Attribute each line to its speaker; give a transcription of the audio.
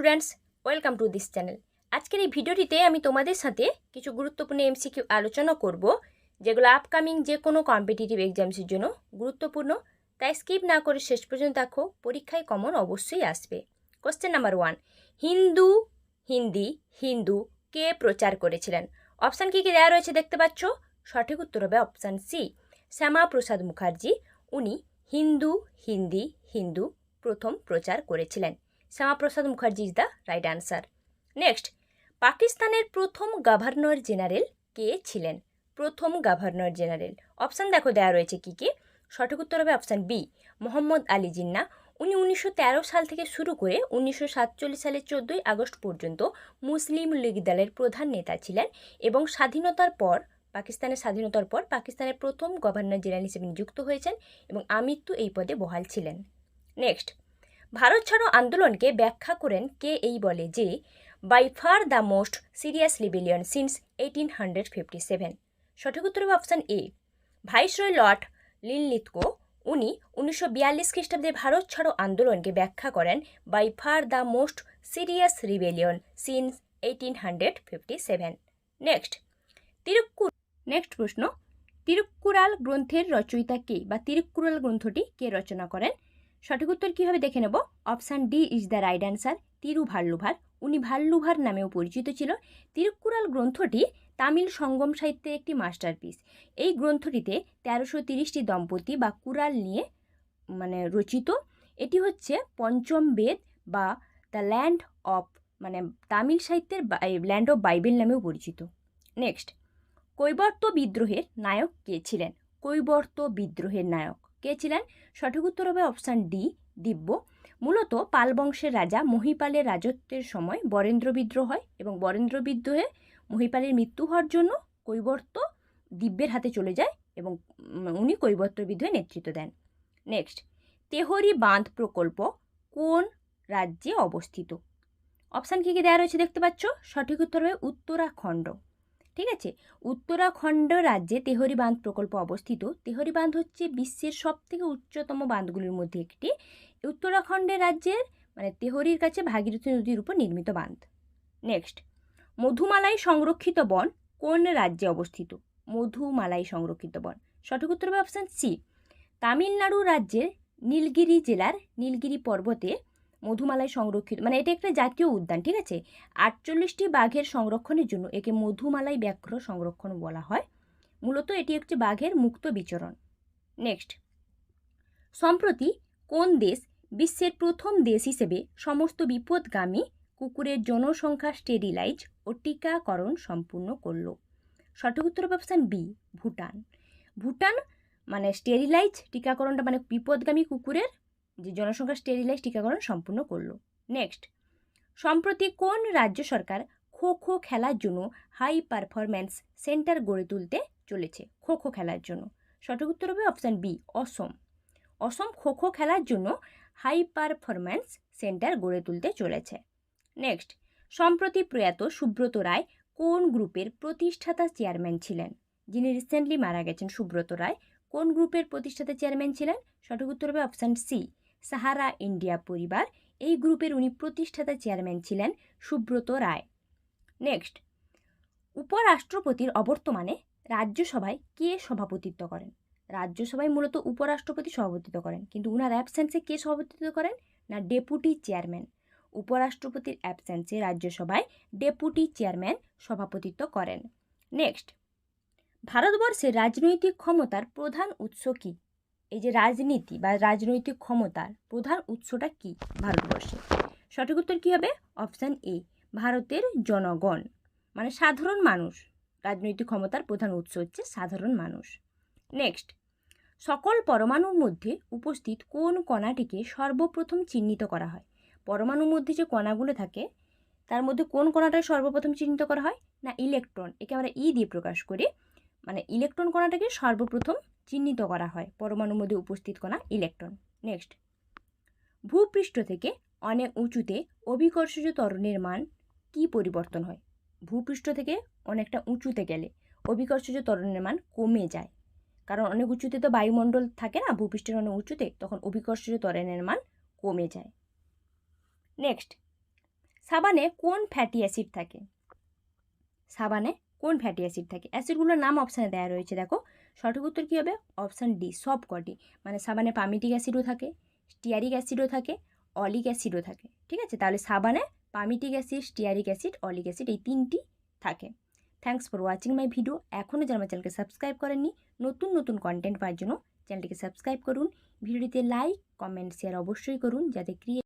Speaker 1: Students, welcome to this channel. আজকের এই ভিডিওটিতে আমি তোমাদের সাথে কিছু গুরুত্বপূর্ণ এমসিকিউ আলোচনা করব, যেগুলো আপকামিং যে কোনো কম্পিটিটিভ এক্সামসের জন্য গুরুত্বপূর্ণ। তাই স্কিপ না করে শেষ পর্যন্ত দেখো, পরীক্ষায় কমন অবশ্যই আসবে। Question number one Hindu, Hindi, Hindu কে প্রচার করেছিলেন? অপশান কী কী দেওয়া রয়েছে দেখতে পাচ্ছ? সঠিক উত্তর হবে অপশান সি শ্যামা প্রসাদ মুখার্জি। উনি হিন্দু, হিন্দি, হিন্দু প্রথম প্রচার করেছিলেন। Shyamaprasad Mukherjee is the right answer. Next, পাকিস্তানের প্রথম গভর্নর জেনারেল কে ছিলেন? প্রথম গভর্নর জেনারেল। অপশান দেখো দেওয়া রয়েছে কি কি। সঠিক উত্তর হবে অপশান বি, মোহাম্মদ আলী জিন্না। উনি উনিশশো তেরো সাল থেকে শুরু করে উনিশশো সাতচল্লিশ সালের চোদ্দোই আগস্ট পর্যন্ত মুসলিম লীগ দলের প্রধান নেতা ছিলেন এবং স্বাধীনতার পর, পাকিস্তানের স্বাধীনতার পর পাকিস্তানের প্রথম গভর্নর জেনারেল হিসেবে নিযুক্ত হয়েছেন এবং আমৃত্যু এই পদে বহাল ছিলেন। নেক্সট ভারত ছাড়ো আন্দোলনকে ব্যাখ্যা করেন কে এই বলে যে by far the most serious rebellion since eighteen hundred fifty seven সঠিক উত্তর হবে option A viceroy lord Linlithgow উনি উনিশশো বিয়াল্লিশ খ্রিস্টাব্দে ভারত ছাড়ো আন্দোলনকে ব্যাখ্যা করেন by far the most serious rebellion since eighteen hundred fifty seven next তিরুক্কুর next প্রশ্ন তিরুক্কুরাল গ্রন্থের রচয়িতা কে বা তিরুক্কুরাল গ্রন্থটি কে রচনা করেন? সঠিক উত্তর কী হবে দেখে নেব? Option D is the right answer. Thiru Valluvar উনি ভাল্লুভার নামেও পরিচিত ছিল। তিরুক্কুরাল গ্রন্থটি তামিল সঙ্গম সাহিত্যের একটি মাস্টারপিস। এই গ্রন্থটিতে তেরোশো তিরিশটি দম্পতি বা কুরাল নিয়ে মানে রচিত। এটি হচ্ছে পঞ্চম বেদ বা দ্য ল্যান্ড অফ মানে তামিল সাহিত্যের ল্যান্ড অফ বাইবেল নামেও পরিচিত। নেক্সট। কৈবর্ত বিদ্রোহের নায়ক কে ছিলেন? কৈবর্ত বিদ্রোহের নায়ক। কে ছিলেন? সঠিক উত্তর হবে অপশান ডি, দিব্য। মূলত পাল বংশের রাজা মহিপালের রাজত্বের সময় বরেন্দ্র বিদ্রোহ হয় এবং বরেন্দ্র বিদ্রোহে মহিপালের মৃত্যু হওয়ার জন্য কৈবর্ত দিব্যের হাতে চলে যায় এবং উনি কৈবর্ত বিদ্রোহে নেতৃত্ব দেন। নেক্সট, তেহরি বাঁধ প্রকল্প কোন রাজ্যে অবস্থিত? অপশান কী কী দেওয়া রয়েছে দেখতে পাচ্ছ? সঠিক উত্তর হবে উত্তরাখণ্ড। ঠিক আছে? উত্তরাখণ্ড রাজ্যে তেহরি বাঁধ প্রকল্প অবস্থিত। তেহরি বাঁধ হচ্ছে বিশ্বের সবথেকে উচ্চতম বাঁধগুলির মধ্যে একটি। উত্তরাখণ্ডের রাজ্যের মানে তেহরির কাছে ভাগীরথী নদীর উপর নির্মিত বাঁধ। নেক্সট মধুমালাই সংরক্ষিত বন কোন রাজ্যে অবস্থিত? মধুমালাই সংরক্ষিত বন। সঠিক উত্তর হবে অপশান সি তামিলনাড়ু রাজ্যের নীলগিরি জেলার নীলগিরি পর্বতে মধুমালাই সংরক্ষিত মানে এটা একটা জাতীয় উদ্যান, ঠিক আছে? আটচল্লিশটি বাঘের সংরক্ষণের জন্য একে মধুমালাই ব্যাঘ্র সংরক্ষণ বলা হয়। মূলত এটি একটি বাঘের মুক্ত বিচরণ। নেক্সট। সম্প্রতি কোন দেশ বিশ্বের প্রথম দেশ হিসেবে সমস্ত বিপদগামী কুকুরের জনসংখ্যা স্টেরিলাইজ ও টিকাকরণ সম্পূর্ণ করল? সঠিক উত্তর অপশান বি, ভুটান। ভুটান মানে স্টেরিলাইজ টিকাকরণটা মানে বিপদগামী কুকুরের যে জনসংখ্যা স্টেরিলাইজ টিকাকরণ সম্পূর্ণ করল। নেক্সট সম্প্রতি কোন রাজ্য সরকার খো খো খেলার জন্য হাই পারফরম্যান্স সেন্টার গড়ে তুলতে চলেছে? খো খো খেলার জন্য। সঠিক উত্তর হবে অপশান বি অসম। অসম খো খো খেলার জন্য হাই পারফরম্যান্স সেন্টার গড়ে তুলতে চলেছে। নেক্সট সম্প্রতি প্রয়াত সুব্রত রায় কোন গ্রুপের প্রতিষ্ঠাতা চেয়ারম্যান ছিলেন? যিনি রিসেন্টলি মারা গেছেন সুব্রত রায়, কোন গ্রুপের প্রতিষ্ঠাতা চেয়ারম্যান ছিলেন? সঠিক উত্তর হবে অপশান সি সাহারা ইন্ডিয়া পরিবার। এই গ্রুপের উনি প্রতিষ্ঠাতা চেয়ারম্যান ছিলেন সুব্রত রায়। নেক্সট, উপরাষ্ট্রপতির অবর্তমানে রাজ্যসভায় কে সভাপতিত্ব করেন? রাজ্যসভায় মূলত উপরাষ্ট্রপতি সভাপতিত্ব করেন, কিন্তু উনার অ্যাবসেন্সে কে সভাপতিত্ব করেন? না ডেপুটি চেয়ারম্যান উপরাষ্ট্রপতির অ্যাবসেন্সে রাজ্যসভায় ডেপুটি চেয়ারম্যান সভাপতিত্ব করেন। নেক্সট ভারতবর্ষের রাজনৈতিক ক্ষমতার প্রধান উৎস কী? এই যে রাজনীতি বা রাজনৈতিক ক্ষমতার প্রধান উৎসটা কি ভারতবর্ষে? সঠিক উত্তর কী হবে? অপশান এ, ভারতের জনগণ। মানে সাধারণ মানুষ। রাজনৈতিক ক্ষমতার প্রধান উৎস হচ্ছে সাধারণ মানুষ। নেক্সট, সকল পরমাণুর মধ্যে উপস্থিত কোন কণাটিকে সর্বপ্রথম চিহ্নিত করা হয়? পরমাণুর মধ্যে যে কণাগুলো থাকে, তার মধ্যে কোন কণাটা সর্বপ্রথম চিহ্নিত করা হয়? না, ইলেকট্রন। একে আমরা ই দিয়ে প্রকাশ করি। মানে ইলেকট্রন কণাটাকে সর্বপ্রথম চিহ্নিত করা হয়। পরমাণুর মধ্যে উপস্থিত কণা ইলেকট্রন। নেক্সট। ভূপৃষ্ঠ থেকে অনেক উঁচুতে অভিকর্ষজ ত্বরণের মান কি পরিবর্তন হয়? ভূপৃষ্ঠ থেকে অনেকটা উঁচুতে গেলে অভিকর্ষজ ত্বরণের মান কমে যায়। কারণ অনেক উঁচুতে তো বায়ুমণ্ডল থাকে না, ভূপৃষ্ঠের অনেক উঁচুতে, তখন অভিকর্ষজ ত্বরণের মান কমে যায়। নেক্সট। সাবানে কোন ফ্যাটি অ্যাসিড থাকে? সাবানে কোন ফ্যাটি অ্যাসিড থাকে? অ্যাসিডগুলোর নাম অপশানে দেওয়া রয়েছে, দেখো। সঠিক উত্তর কী হবে? অপশান ডি সব কটি। মানে সাবানে পামিটিক অ্যাসিডও থাকে স্টিয়ারিক অ্যাসিডও থাকে অলিক অ্যাসিডও থাকে, ঠিক আছে? তাহলে সাবানে palmitic acid stearic acid oleic acid এই তিনটি থাকে। Thanks for watching my video এখনও যারা আমার চ্যানেলকে সাবস্ক্রাইব করেননি, নতুন নতুন কন্টেন্ট পাওয়ার জন্য চ্যানেলটিকে সাবস্ক্রাইব করুন। ভিডিওটিতে লাইক কমেন্ট শেয়ার অবশ্যই করুন, যাতে ক্রিয়ে